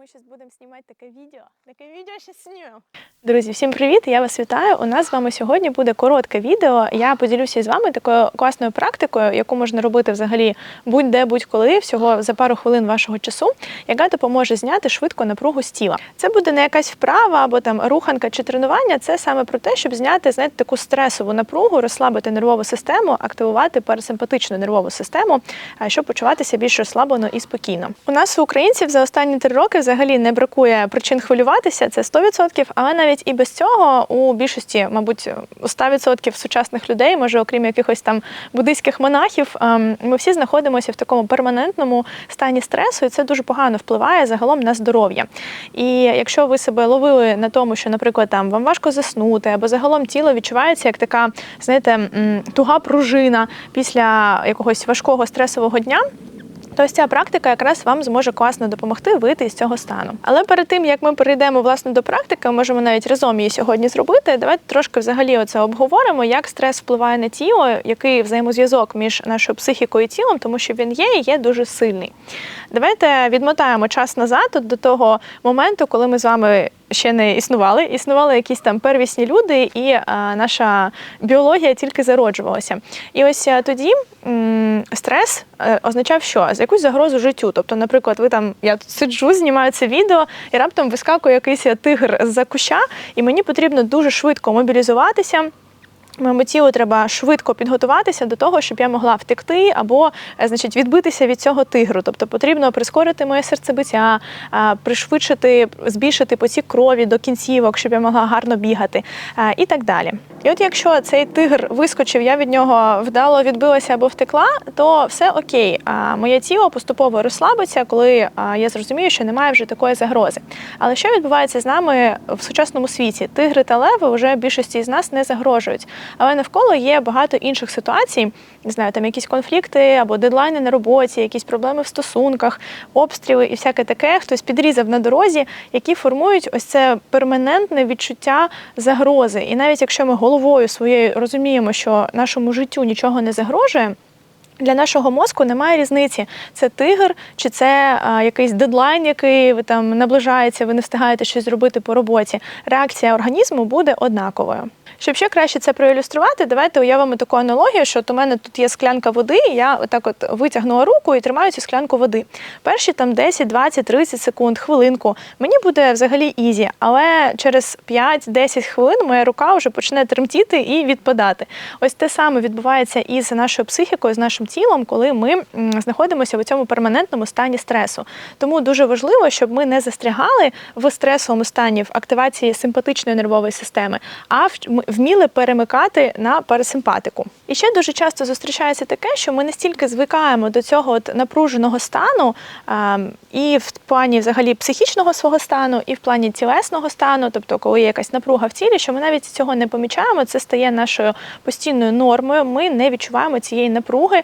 Ми зараз будемо знімати таке відео. Таке відео зараз знімемо. Друзі, всім привіт! Я вас вітаю. У нас з вами сьогодні буде коротке відео. Я поділюся з вами такою класною практикою, яку можна робити взагалі будь-де, будь-коли, всього за пару хвилин вашого часу, яка допоможе зняти швидко напругу з тіла. Це буде не якась вправа або там руханка чи тренування. Це саме про те, щоб зняти знаєте, таку стресову напругу, розслабити нервову систему, активувати парасимпатичну нервову систему, а, щоб почуватися більш розслаблено і спокійно. У нас у українців за останні три роки взагалі не бракує причин хвилюватися, це 100%, але навіть і без цього у більшості, мабуть, 100% сучасних людей, може, окрім якихось там буддийських монахів, ем, ми всі знаходимося в такому перманентному стані стресу, і це дуже погано впливає загалом на здоров'я. І якщо ви себе ловили на тому, що, наприклад, там вам важко заснути, або загалом тіло відчувається як така, знаєте, туга пружина після якогось важкого стресового дня. То ось ця практика якраз вам зможе класно допомогти вийти з цього стану. Але перед тим як ми перейдемо власне до практики, можемо навіть разом її сьогодні зробити. Давайте трошки взагалі оце обговоримо, як стрес впливає на тіло, який взаємозв'язок між нашою психікою і тілом, тому що він є і є дуже сильний. Давайте відмотаємо час назад до того моменту, коли ми з вами ще не існували. Існували якісь там первісні люди, і а, наша біологія тільки зароджувалася. І ось тоді м, стрес е, означав, що з якусь загрозу життю. Тобто, наприклад, ви там я тут сиджу, знімаю це відео, і раптом вискакує якийсь тигр з-за куща, і мені потрібно дуже швидко мобілізуватися. Моєму тілу треба швидко підготуватися до того, щоб я могла втекти або е, значить, відбитися від цього тигру. Тобто потрібно прискорити моє серцебиття, пришвидшити, збільшити потік крові до кінцівок, щоб я могла гарно бігати і так далі. І от якщо цей тигр вискочив, я від нього вдало відбилася або втекла, то все окей. Моє тіло поступово розслабиться, коли я зрозумію, що немає вже такої загрози. Але що відбувається з нами в сучасному світі? Тигри та леви вже більшості з нас не загрожують. Але навколо є багато інших ситуацій, не знаю, там якісь конфлікти або дедлайни на роботі, якісь проблеми в стосунках, обстріли і всяке таке. Хтось підрізав на дорозі, які формують ось це перманентне відчуття загрози. І навіть якщо ми головою своєю розуміємо, що нашому життю нічого не загрожує. Для нашого мозку немає різниці, це тигр чи це а, якийсь дедлайн, який ви там наближається, ви не встигаєте щось зробити по роботі. Реакція організму буде однаковою. Щоб ще краще це проілюструвати, давайте уявимо таку аналогію, що от у мене тут є склянка води, і я отак от витягнула руку і тримаю цю склянку води. Перші там 10, 20, 30 секунд, хвилинку. Мені буде взагалі ізі, але через 5-10 хвилин моя рука вже почне тремтіти і відпадати. Ось те саме відбувається і з нашою психікою, з нашим тілом, коли ми знаходимося в цьому перманентному стані стресу. Тому дуже важливо, щоб ми не застрягали в стресовому стані в активації симпатичної нервової системи, а вміли перемикати на парасимпатику. І ще дуже часто зустрічається таке, що ми настільки звикаємо до цього от напруженого стану а, і в плані взагалі психічного свого стану, і в плані тілесного стану, тобто коли є якась напруга в тілі, що ми навіть цього не помічаємо, це стає нашою постійною нормою. Ми не відчуваємо цієї напруги.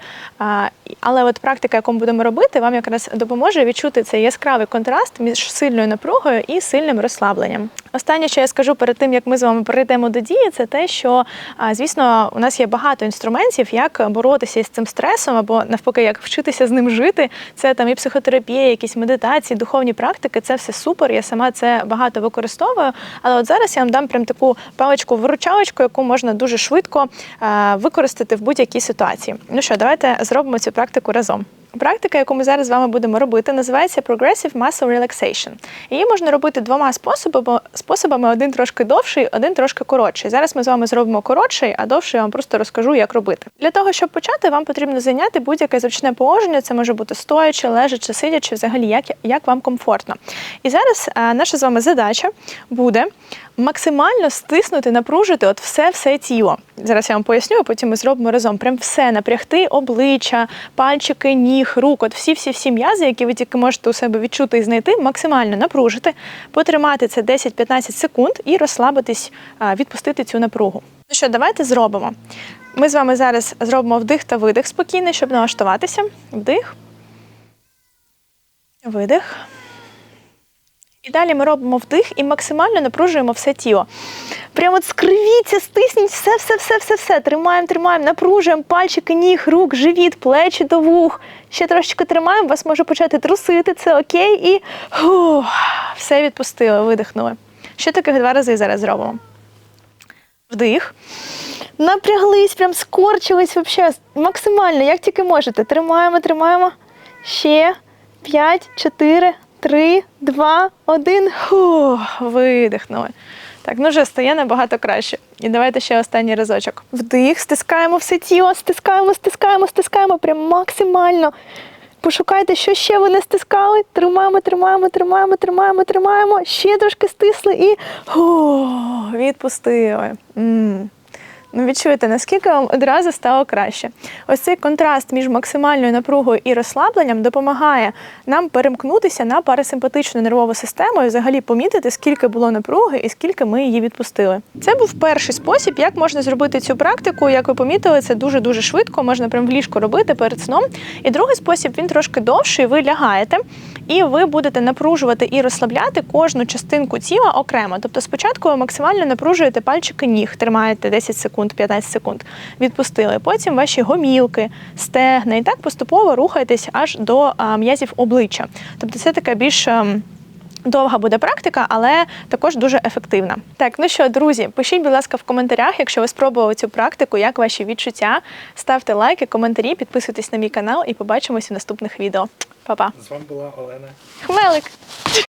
Але от практика, яку ми будемо робити, вам якраз допоможе відчути цей яскравий контраст між сильною напругою і сильним розслабленням. Останнє, що я скажу перед тим, як ми з вами перейдемо до дії, це те, що звісно, у нас є багато інструментів, як боротися з цим стресом, або навпаки, як вчитися з ним жити. Це там і психотерапія, якісь медитації, духовні практики. Це все супер. Я сама це багато використовую. Але от зараз я вам дам прям таку паличку виручалочку, яку можна дуже швидко використати в будь-якій ситуації. Ну що, давайте зробимо цю практику разом. Практика, яку ми зараз з вами будемо робити, називається Progressive Muscle Relaxation. Її можна робити двома способами, способами: один трошки довший, один трошки коротший. Зараз ми з вами зробимо коротший, а довший я вам просто розкажу, як робити. Для того, щоб почати, вам потрібно зайняти будь-яке зручне положення. Це може бути стоячи, лежачи, сидячи, взагалі, як, як вам комфортно. І зараз а, наша з вами задача буде максимально стиснути, напружити от все все тіло. Зараз я вам поясню, а потім ми зробимо разом. Прям все напрягти обличчя, пальчики, ніг, рук, от всі всі всі м'язи, які ви тільки можете у себе відчути і знайти, максимально напружити, потримати це 10-15 секунд і розслабитись, відпустити цю напругу. Ну що, давайте зробимо. Ми з вами зараз зробимо вдих та видих спокійний, щоб налаштуватися. Вдих. Видих. І далі ми робимо вдих і максимально напружуємо все тіло. Прямо от скривіться, стисніть все, все, все, все, все. Тримаємо, тримаємо, напружуємо пальчики, ніг, рук, живіт, плечі до вух. Ще трошечки тримаємо, вас може почати трусити, це окей. І фух, все відпустили, видихнули. Ще таких два рази зараз зробимо. Вдих. Напряглись, прям скорчились вообще максимально, як тільки можете. Тримаємо, тримаємо. Ще 5, 4, 3, 2, 1. Фух, видихнули. Так, ну вже стає набагато краще. І давайте ще останній разочок. Вдих, стискаємо все тіло, стискаємо, стискаємо, стискаємо прям максимально. Пошукайте, що ще ви не стискали. Тримаємо, тримаємо, тримаємо, тримаємо, тримаємо. Ще трошки стисли і о, відпустили. м Ну, відчуєте, наскільки вам одразу стало краще. Ось цей контраст між максимальною напругою і розслабленням допомагає нам перемкнутися на парасимпатичну нервову систему і взагалі помітити, скільки було напруги і скільки ми її відпустили. Це був перший спосіб, як можна зробити цю практику. Як ви помітили, це дуже дуже швидко, можна прямо в ліжку робити перед сном. І другий спосіб він трошки довший. Ви лягаєте. І ви будете напружувати і розслабляти кожну частинку тіла окремо. Тобто спочатку ви максимально напружуєте пальчики ніг, тримаєте 10 секунд, 15 секунд, відпустили. Потім ваші гомілки, стегна, і так поступово рухаєтесь аж до м'язів обличчя. Тобто це така більш. Довга буде практика, але також дуже ефективна. Так, ну що, друзі, пишіть, будь ласка, в коментарях, якщо ви спробували цю практику, як ваші відчуття. Ставте лайки, коментарі, підписуйтесь на мій канал і побачимось у наступних відео. Па-па. З вами була Олена. Хмелик!